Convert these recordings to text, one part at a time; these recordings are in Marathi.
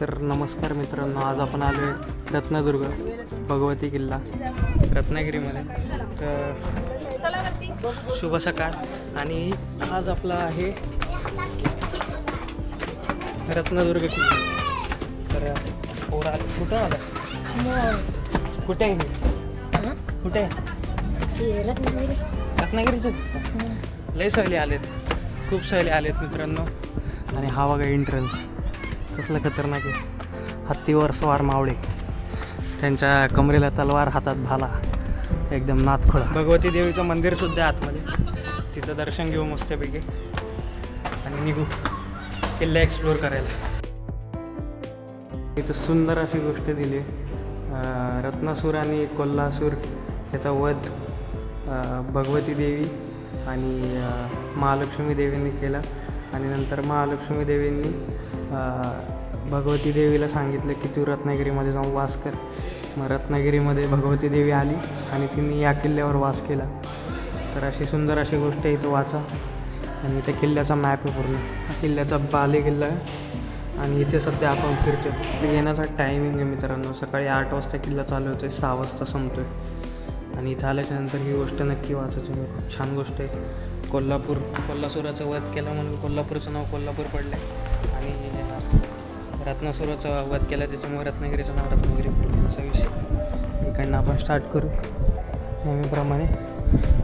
तर नमस्कार मित्रांनो आज आपण आलो आहे रत्नदुर्ग भगवती किल्ला रत्नागिरीमध्ये. तर शुभ सकाळ. आणि आज आपला आहे रत्नदुर्ग किल्ला. तर पोरा कुठं आला? कुठे आहे? कुठे? आहे रत्नागिरीचं? लय सहली आलेत. खूप सहली आलेत मित्रांनो. आणि हा बघा एंट्रन्स कसलं खतरनाक आहे. हत्तीवर स्वार मावळे. त्यांच्या कमरेला तलवार हातात भाला. एकदम नाथखोळा भगवती देवीचं मंदिरसुद्धा आतमध्ये. तिचं दर्शन घेऊ मस्तपैकी. आणि निघू. किल्ला एक्सप्लोअर करायला. इथं सुंदर अशी गोष्ट दिली. रत्नासूर आणि कोल्हासूर याचा वध भगवती देवी आणि महालक्ष्मी देवींनी केला. आणि नंतर महालक्ष्मी देवींनी भगवती देवीला सांगितलं की तू रत्नागिरीमध्ये जाऊन वास कर. मग रत्नागिरीमध्ये भगवती देवी आली आणि तिने या किल्ल्यावर वास केला. तर अशी सुंदर अशी गोष्ट आहे इथं वाचा. आणि त्या किल्ल्याचा मॅप आहे पूर्ण. हा किल्ल्याचा बाले किल्ला आहे. आणि इथे सध्या आपण फिरतो येण्याचा टायमिंग आहे म्हणजे मित्रांनो सकाळी आठ वाजता किल्ला चालू होतो आहे सहा वाजता संपतो आहे आणि इथं आल्याच्यानंतर ही गोष्ट नक्की वाचा तुम्ही. खूप छान गोष्ट आहे. कोल्हापूर कोल्हासुराचं वध केला म्हणून कोल्हापूरचं नाव कोल्हापूर पडलं आहे आणि रत्नासुराचा वध केला त्याच्यामुळे रत्नागिरीचं नाव रत्नागिरी पडलं असा विषय. इकडनं आपण स्टार्ट करू नेहमीप्रमाणे.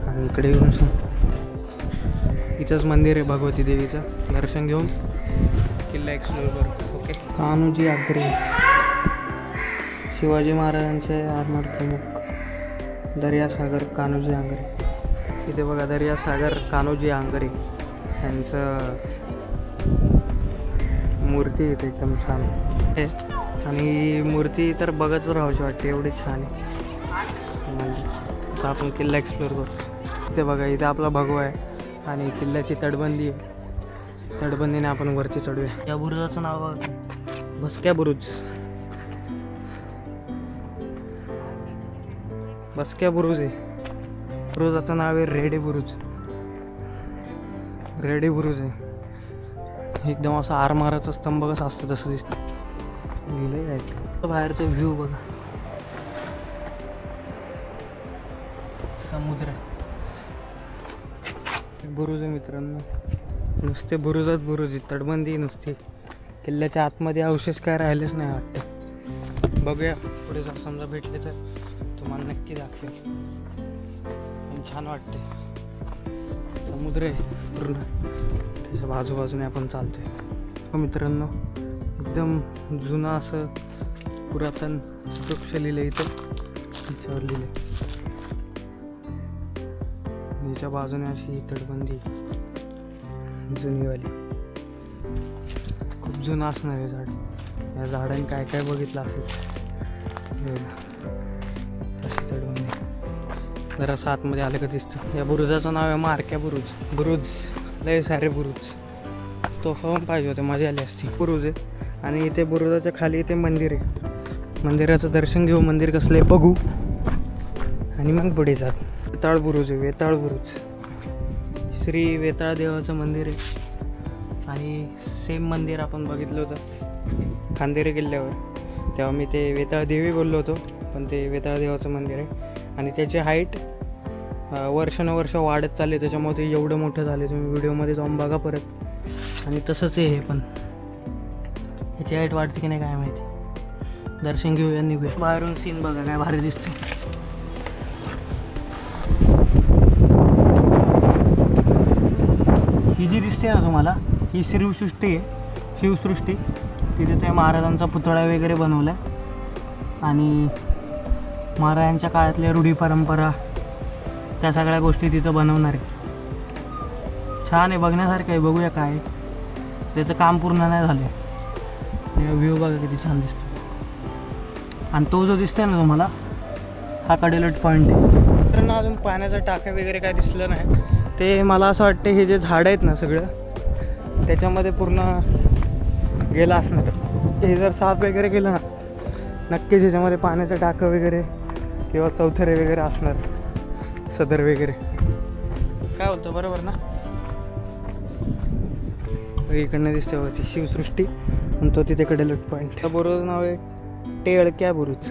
आणि इकडे येऊन सांग इथंच मंदिर आहे भगवती देवीचं. दर्शन घेऊन किल्ला एक्सप्लोर करू ओके कान्होजी आग्रे. शिवाजी महाराजांचे आरमार प्रमुख दर्यासागर कान्होजी आंगरे. इथे बघा दर्यासागर कान्होजी आंगरे. यांचं मूर्ती येते एकदम छान. आहे आणि मूर्ती तर बघतच राहायची वाटते एवढी छान आहे. म्हणजे आपण किल्ला एक्सप्लोर करू. इथे बघा इथे आपला भगवा आहे आणि किल्ल्याची तटबंदी आहे. तटबंदीने आपण वरती चढूया. या बुरुजाचं नाव बघा. बुरुज. बसक्या बुरुज आहे. बुरुजाचं नाव आहे रेडे बुरुज. रेडे बुरुज आहे. एकदम असं आरमाराचं स्तंभ कसं असतं तसं दिसतं. लिहिलं आहे बाहेरचा व्ह्यू बघा. समुद्र. बुरुज आहे मित्रांनो. नुसते बुरुजात बुरुज तटबंदी नुसती. किल्ल्याच्या आतमध्ये अवशेष काय राहिलेच नाही वाटतं. बघूया. पुढे जर समजा भेटले तर तुम्हाला नक्की दाखवेल. छान वाटते समुद्र आहे पूर्ण. त्याच्या बाजूबाजूने आपण चालतोय. हो मित्रांनो एकदम जुनं असं पुरातन वृक्ष लिहिलं इथं. तिच्यावर लिहिलं याच्या बाजूने अशी तटबंदी जुनीवाली. खूप जुनं असणार आहे झाड. या झाडाने काय काय बघितलं असेल. जरासं जरा आतमध्ये आलं का दिसतं. या बुरुजाचं नाव आहे मारक्या बुरुज. बुरुज. लय सारे बुरुज. तो हवं पाहिजे होते मजा आली असती. बुरुज आहे. आणि इथे बुरुजाच्या खाली इथे मंदिर आहे. मंदिराचं दर्शन घेऊ मंदिर कसलं आहे बघू. आणि मग पुढे जात वेताळ बुरुज आहे वेताळ बुरुज. श्री वेताळ देवाचं मंदिर आहे. आणि सेम मंदिर आपण बघितलं होतं. खांदेरी किल्ल्यावर. तेव्हा मी ते वेताळ देवी बोललो होतो पण ते वेताळ देवाचं मंदिर आहे. आणि त्याची हाईट वर्षानुवर्ष वाढत चालली त्याच्यामुळे ते एवढं मोठं झाले तुम्ही व्हिडिओमध्ये जाऊन बघा परत. आणि तसंच आहे हे पण. याची हाईट वाढते की नाही काय माहिती. दर्शन घेऊया निघूया बाहेरून सीन बघा काय भारी दिसतो ही जी दिसते ना तुम्हाला ही शिवसृष्टी आहे. शिवसृष्टी. तिथे ते महाराजांचा पुतळा वगैरे बनवला आहे आणि महाराजांच्या काळातल्या रूढी परंपरा त्या सगळ्या गोष्टी तिथं बनवणार आहे. छान आहे बघण्यासारखं आहे बघूया काय त्याचं काम पूर्ण नाही झालं व्ह्यू बघा किती छान दिसतो आणि तो जो दिसतोय ना तुम्हाला हा कडेलट पॉईंट आहे. तर ना अजून पाण्याचा टाके वगैरे काय दिसलं नाही. ते मला असं वाटतं हे जे झाडं आहेत ना सगळं त्याच्यामध्ये पूर्ण गेलं असणार. हे जर साफ वगैरे केलं ना नक्कीच ह्याच्यामध्ये पाण्याचं टाकं वगैरे किंवा चौथरे वगैरे असणार. सदर वगैरे. काय होतं बरोबर ना? इकडनं दिसते बघा ती शिवसृष्टी आणि तो तिथे कडेलोट पॉईंट त्या बुरुज नाव आहे टेळक्या बुरुज.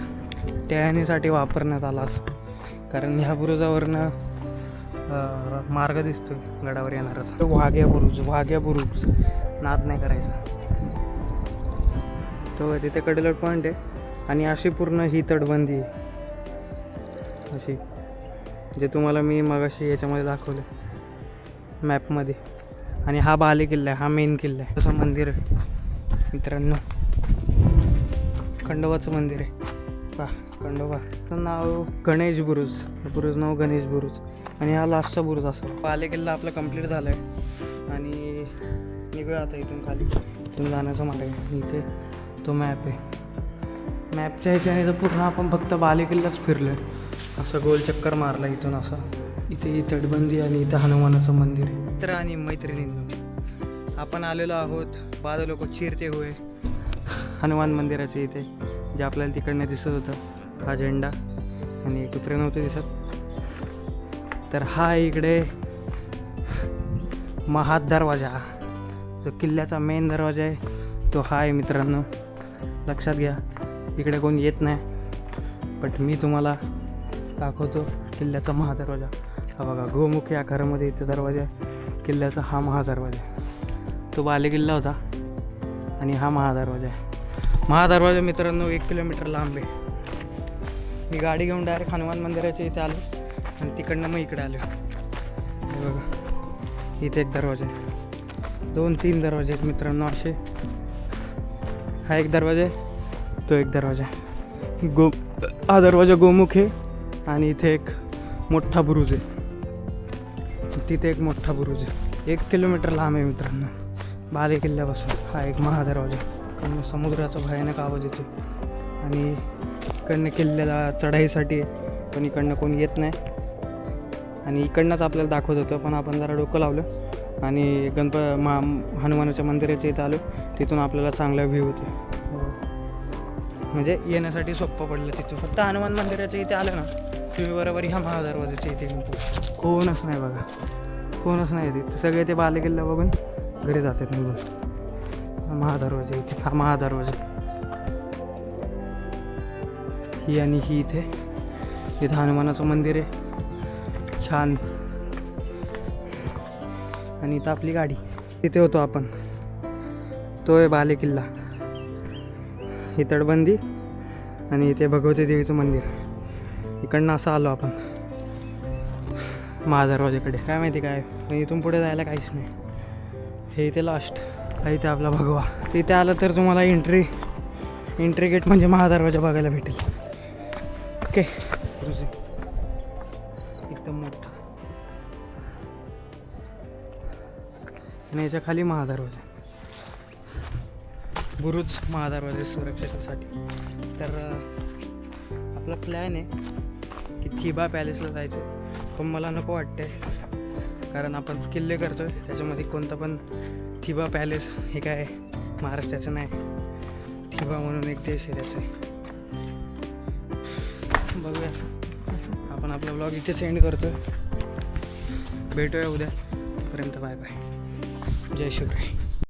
टेळणीसाठी वापरण्यात आला असं. कारण ह्या बुरुजावरनं मार्ग दिसतोय गडावर येणारच वाघ्या बुरुज वाघ्या बुरुज. नाद नाही करायचा. तो तिथे कडेलोट पॉईंट आहे. आणि अशी पूर्ण ही तटबंदी आहे. अशी जे तुम्हाला मी मगाशी याच्यामध्ये दाखवलं. मॅपमध्ये आणि हा बाले किल्ला आहे हा मेन किल्ला आहे. तसं मंदिर आहे. मित्रांनो खंडोबाचं मंदिर आहे. पा खंडोबा. नाव गणेश बुरुज. बुरुज नाव गणेश बुरुज. आणि हा लास्टचा बुरुज असा. बाले किल्ला आपला कंप्लीट झाला आहे आणि निघूया आता इथून खाली. इथून जाण्याचा मार्ग आहे. इथे तो मॅप आहे. मॅपच्या ह्याच्याने तर पूर्ण आपण फक्त बालेकिल्लाच फिरलो आहे असं गोल चक्कर मारला इथून असा. इथे तटबंदी आणि इथं हनुमानाचं मंदिर आहे. मित्र आणि मैत्रिणींनो आपण आलेलो आहोत बाद लोक चिरते हुए हनुमान मंदिराचे इथे जे आपल्याला तिकडनं दिसत होतं. हा झेंडा आणि कुत्रे नव्हते दिसत. तर हा इकडे महात दरवाजा. जो किल्ल्याचा मेन दरवाजा आहे तो हा आहे मित्रांनो. लक्षात घ्या. इकडे कोण येत नाही. बट मी तुम्हाला दाखवतो किल्ल्याचा महादरवाजा. हा बघा गोमुखी आकारामध्ये इथं दरवाजा आहे. किल्ल्याचा हा महादरवाजा आहे. तो बाले किल्ला होता आणि हा महादरवाजा आहे. महादरवाजा मित्रांनो एक किलोमीटर लांब आहे. मी गाडी घेऊन डायरेक्ट हनुमान मंदिराच्या इथे आलो आणि तिकडनं मग इकडे आलो. बघा इथे एक दरवाजा आहे. दोन तीन दरवाजे आहेत मित्रांनो असे. हा एक दरवाजा आहे. तो एक दरवाजा आहे. गो हा दरवाजा गोमुख आहे आणि इथे एक मोठा बुरुज आहे. तिथे एक मोठा बुरुज आहे. एक किलोमीटर लांब आहे मित्रांनो. बाले किल्ल्यापासून हा एक महादरवाजा कारण समुद्राचा भयानक आवाज येतो. आणि इकडनं किल्ल्याला चढाईसाठी आहे. पण इकडनं कोणी येत नाही. आणि इकडनंच आपल्याला दाखवत होतं पण आपण जरा डोकं लावलं आणि गणप मा हनुमानाच्या मंदिराच्या इथं आलो. तिथून आपल्याला चांगला व्ह्यू होते हो. म्हणजे येण्यासाठी सोपं पडलं तिथून. फक्त हनुमान मंदिराच्या इथे आलं ना तुम्ही बरोबर ह्या महादरवाजाच्या इथे कोणच नाही बघा. कोणच नाही तिथे सगळे ते बालेकिल्ला बघून घरी जातात निघून. महादरवाजा इथे. हा महादरवाजा. ही आणि ही इथे. इथं हनुमानाचं मंदिर आहे. छान. आणि इथं आपली गाडी. तिथे होतो आपण. तो आहे बाले किल्ला ही तटबंदी आणि इथे भगवती देवीचं मंदिर. इकडनं असं आलो आपण. महादरवाजाकडे काय माहिती काय? पण इथून पुढे जायला काहीच नाही. हे इथे लास्ट हा इथे आपला भगवा. तिथे आलं तर तुम्हाला एंट्री एंट्री गेट म्हणजे महादरवाजा बघायला भेटेल. ओके. एकदम मोठा. आणि याच्या खाली महादरवाजा. बुरुज महादरवाजे सुरक्षेसाठी. तर आपला प्लॅन आहे की थिबा पॅलेसला जायचं. पण मला नको वाटते कारण आपण किल्ले करतोय. त्याच्यामध्ये कोणतं पण थिबा पॅलेस हे काय महाराष्ट्राचं नाही. थिबा म्हणून एक देश आहे त्याचं. बघूया. आपण आपला ब्लॉग इथे सेंड करतोय. भेटूया उद्या. पर्यंत बाय बाय जय शिवराय.